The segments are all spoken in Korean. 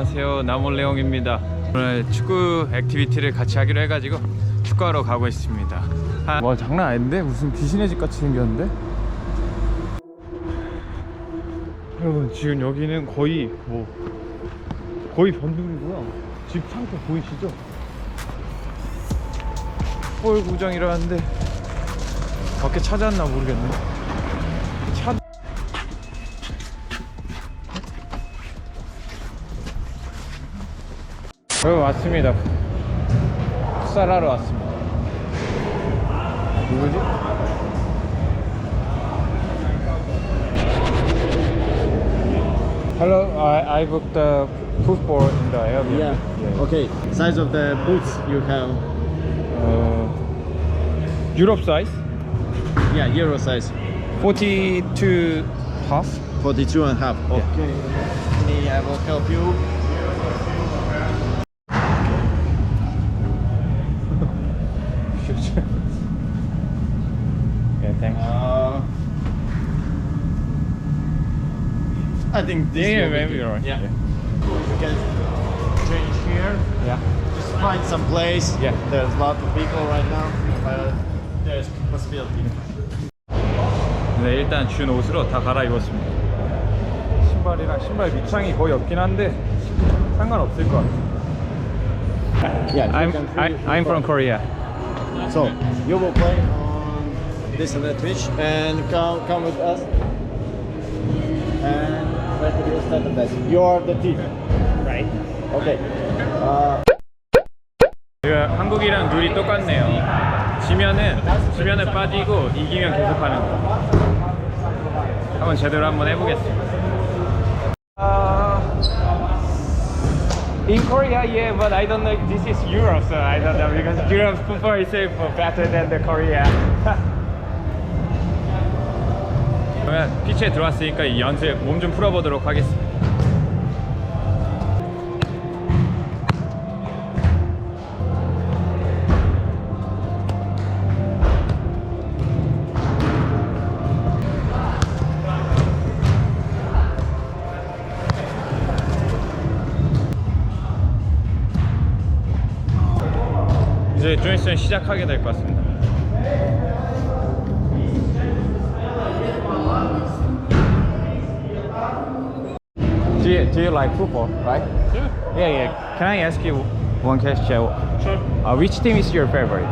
안녕하세요 나몰레옹입니다 오늘 축구 액티비티를 같이 하기로 해가지고 축구하러 가고 있습니다 한... 와 장난 아닌데? 무슨 귀신의 집 같이 생겼는데? 여러분 지금 여기는 거의 뭐 거의 변두리고요 집 상태 보이시죠? 서울 구장이라는데 밖에 찾았나 모르겠네 여기 왔습니다. 풋살하러 왔습니다. 누구지? Hello, I, I booked the football in the Airbnb. Yeah. Okay. Size of the boots you have. Uh, Europe size, Yeah, Euro size. 42 half. 42 and a half. Yeah. Okay. Me, I will help you. I think this Yeah, will be maybe good. you're right. Yeah. Yeah. You can change here. Yeah. Just find some place. Yeah. There's a lot of people right now, but there's possibility. 네, 일단 준 옷으로 다 갈아입었습니다. 신발이랑 신발 밑창이 거의 없긴 한데 상관없을 것 같아요. Yeah. I'm I, I'm from Korea. So you will play on this and that Twitch and come come with us. And let's do this and that. You are the team, right? Okay. Uh, 제가 한국이랑 룰이 똑같네요. 지면은 지면은 빠지고 이기면 계속하는 거. 한번 제대로 한번 해보겠습니다. in Korea, yeah, but I don't know. This is Europe, so I don't know because Europe football is safe better than the Korea. 그러면 피치에 들어왔으니까 이 연습 몸 좀 풀어보도록 하겠습니다. 이제 좀 있으면 시작하게 될 것 같습니다. Do you, do you like football, right? Yeah, Yeah, yeah. Can I ask you one question? sure. Uh, which team is your favorite?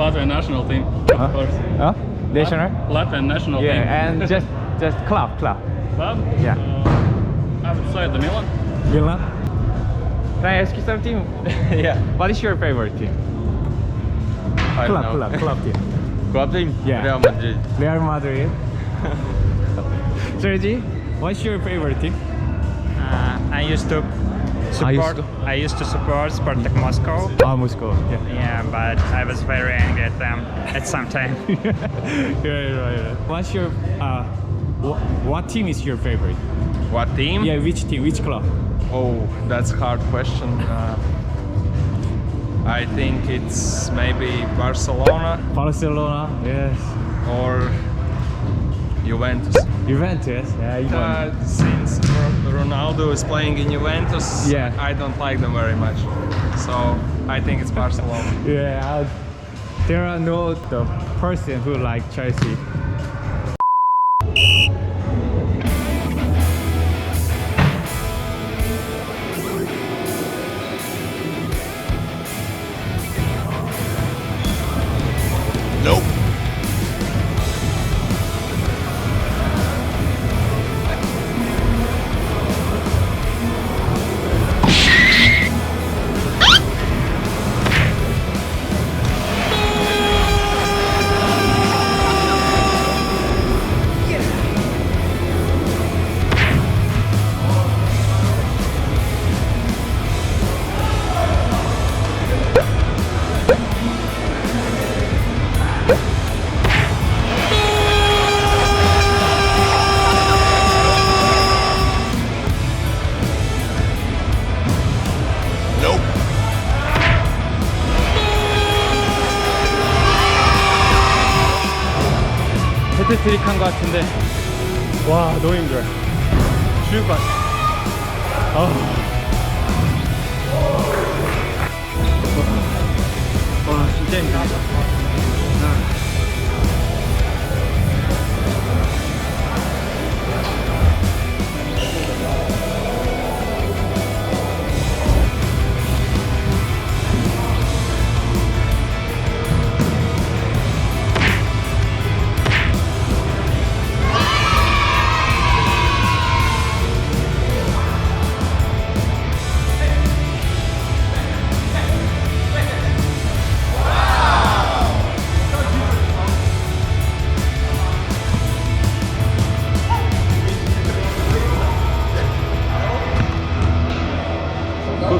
Latvian national team, Huh? of course. Huh? National? Latvian national Yeah, team. Yeah, and just just club, club. Club? Yeah. Uh, I would say the Milan. Milan. Can I ask you something? yeah. What is your favorite team? I Club, club, club team. Club team? Yeah. Real Madrid. Real Madrid. Sergi, what's your favorite team? Uh, I used to I used support. to- I used to support Spartak Moscow. Ah, Moscow. Yeah. Yeah, but I was very angry at them at some time. right, right, right. What's your uh, wh- what team is your favorite? What team? Yeah, which team, which club? Oh, that's a hard question. Uh, I think it's maybe Barcelona Barcelona. Yes. or Juventus. Juventus. Yeah. you. Uh, since Ronaldo is playing in Juventus, Yeah. I don't like them very much. So I think it's Barcelona. Yeah. I- there are no the person who like Chelsea. 트트릭 한 것 같은데. 와 너무 힘들어 죽을 것 같아. 와 진짜 힘들다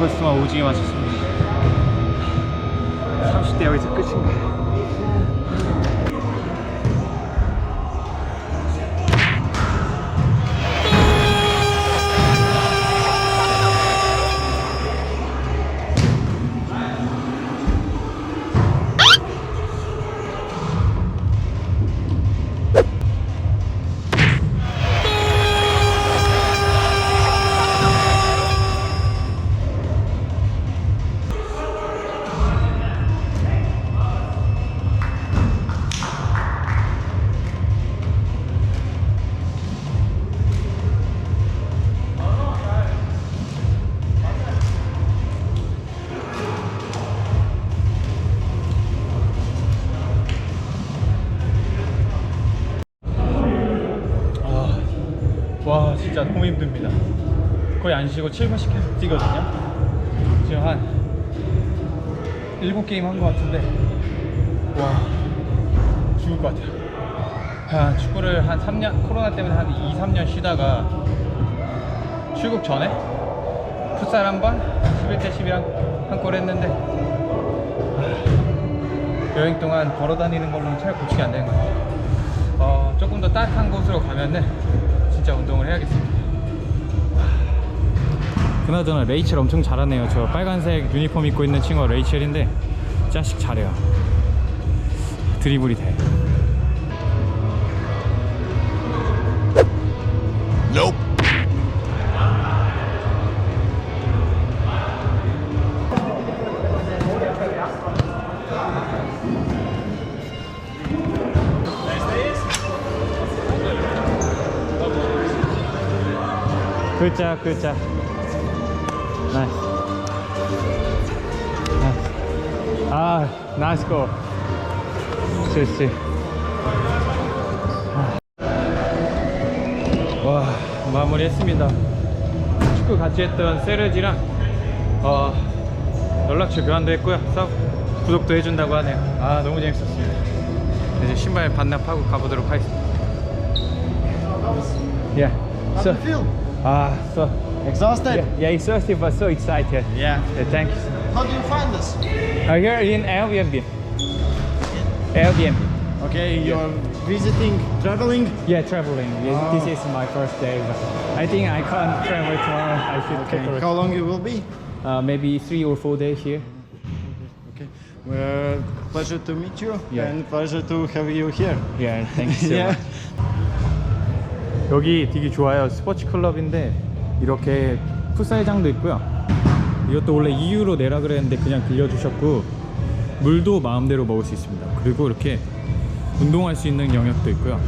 골퍼스만 오지게 마쳤습니다. 30대 여기서 끝인가 진짜 너무 힘듭니다. 거의 안 쉬고 7, 80 계속 뛰거든요. 지금 한 7게임 한 것 같은데. 와 죽을 것 같아요. 아, 축구를 한 3년 코로나 때문에 한 2, 3년 쉬다가 출국 전에 풋살 한번 11대 11 한골 했는데 아, 여행 동안 걸어 다니는 걸로는 잘 고치기 안 되는 것 같아요. 어, 조금 더 따뜻한 곳으로 가면은 진짜 운동을 해야겠습니다. 그나저나 레이첼 엄청 잘하네요. 저 빨간색 유니폼 입고 있는 친구가 레이첼인데 자식 잘해요. 드리블이 돼. Good job, good job. Nice. nice. 아, nice goal. 좋지. 와, 마무리했습니다. 축구 같이 했던 세르지랑 어, 연락처 교환도 했고요. 서 구독도 해준다고 하네요. 아, 너무 재밌었습니다. 이제 신발 반납하고 가보도록 하겠습니다. Yeah. How do you feel? Ah, so Exhausted? yeah, yeah, exhausted but so excited. Yeah. Yeah, thank you. How do you find us? I'm here in Airbnb. Airbnb. Okay, you're visiting, traveling. Yeah, traveling. Oh. This is my first day. But I think I can't travel tomorrow. I should Okay. How long you will be? Uh, maybe three or four days here. Okay. Well, pleasure to meet you Yeah. and pleasure to have you here. Yeah, thank you so Yeah. much. 여기 되게 좋아요. 스포츠 클럽인데 이렇게 풋살장도 있고요. 이것도 원래 2유로 내라 그랬는데 그냥 빌려주셨고 물도 마음대로 먹을 수 있습니다. 그리고 이렇게 운동할 수 있는 영역도 있고요.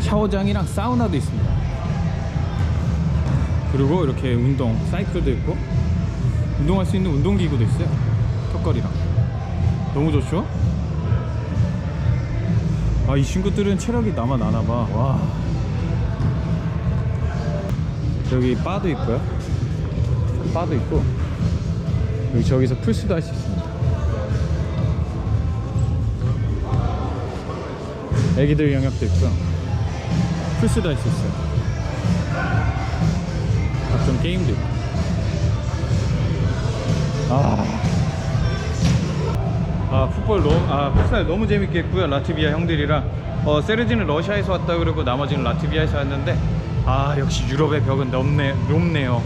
샤워장이랑 사우나도 있습니다. 그리고 이렇게 운동 사이클도 있고 운동할 수 있는 운동기구도 있어요. 턱걸이랑 너무 좋죠? 아 이 친구들은 체력이 남아 나나봐 와 여기 바도 있고요. 바도 있고 여기 저기서 풀스도 할 수 있습니다. 애기들 영역도 있고요. 풀스도 할 수 있어요. 각종 게임도 있고. 아. 아 풋볼 너무 아 풋살 너무 재밌게 했고요. 라트비아 형들이랑. 어 세르지는 러시아에서 왔다 그러고 나머지는 라트비아에서 왔는데 아 역시 유럽의 벽은 넓네 높네요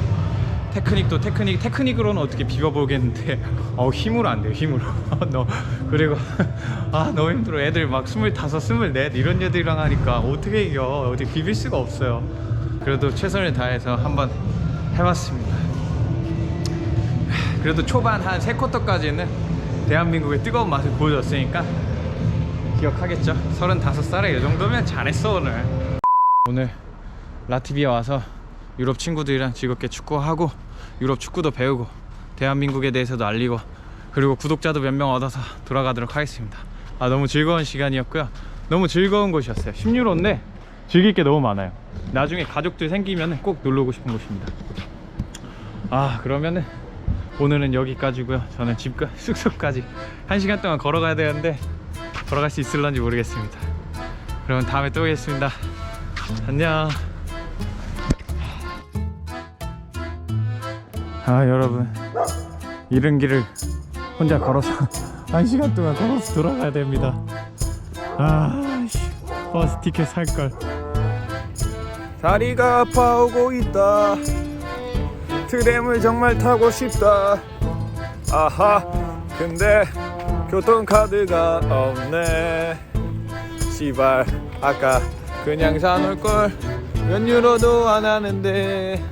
테크닉도 테크닉 테크닉으로는 어떻게 비벼보겠는데 어 힘으로 안 돼요 힘으로 너 그리고 아 너무 힘들어 애들 막 스물다섯 스물넷 이런 애들이랑 하니까 어떻게 이겨 어떻게 비빌 수가 없어요 그래도 최선을 다해서 한번 해봤습니다. 그래도 초반 한 세 쿼터까지는 대한민국의 뜨거운 맛을 보여줬으니까 기억하겠죠. 35살에 이 정도면 잘했어 오늘. 오늘 라트비아 와서 유럽 친구들이랑 즐겁게 축구하고 유럽 축구도 배우고 대한민국에 대해서도 알리고 그리고 구독자도 몇 명 얻어서 돌아가도록 하겠습니다. 아 너무 즐거운 시간이었고요. 너무 즐거운 곳이었어요. 10유로인데 즐길 게 너무 많아요. 나중에 가족들 생기면 꼭 놀러 오고 싶은 곳입니다. 아 그러면은 오늘은 여기까지고요. 저는 집까 숙소까지 1시간 동안 걸어가야 되는데 걸어갈 수 있을런지 모르겠습니다. 그러면 다음에 또 오겠습니다. 안녕. 아 여러분 이른 길을 혼자 걸어서 한 시간 동안 걸어서 돌아가야 됩니다. 아 씨, 버스 티켓 살 걸. 다리가 아파오고 있다. 트램을 정말 타고 싶다. 아하 근데 교통카드가 없네. 시발 아까 그냥 사놓을 걸 몇 유로도 안 하는데